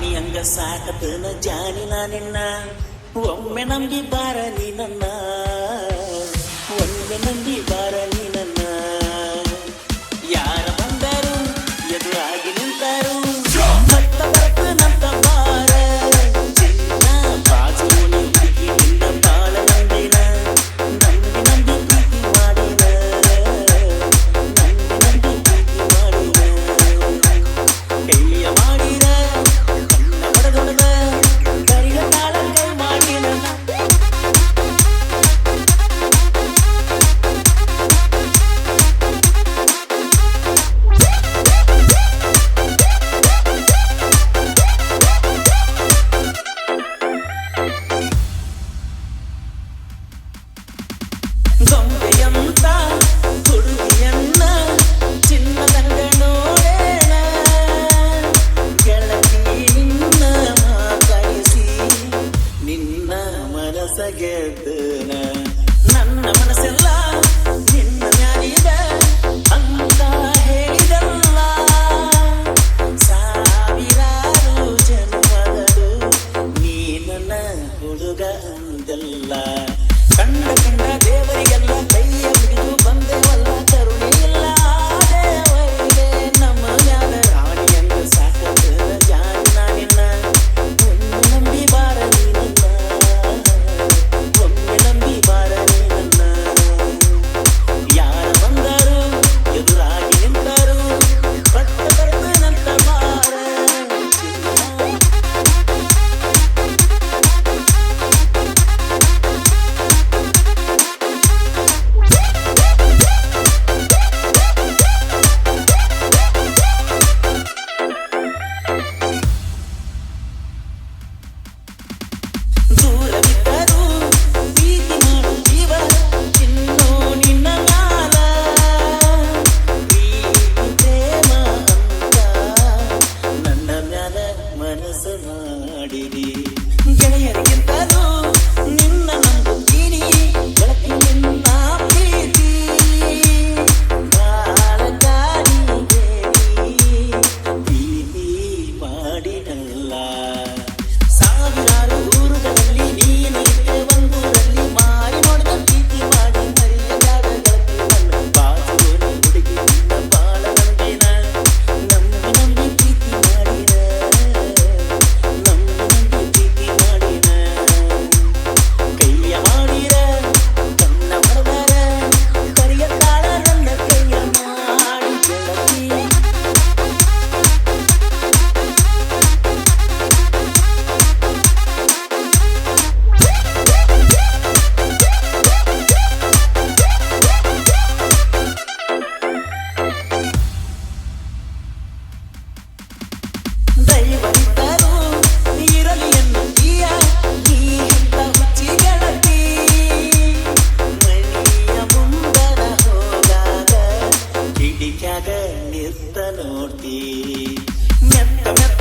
ಜಾನಿ ಅಂಗ ಸಾಕತನ ಜಾನಿ ನಾನಿನ್ನ ಒಮ್ಮೆ ನಂಬಿ ಬಾರ ನೀ ನನ್ನ. ಒಮ್ಮೆ ನಂಬಿ ಬಾರ முருக அந்தல்லா செய்தி இளையர் என்பதோ ജഗന്നിത്തനൂർത്തി മെത്ത മെത്ത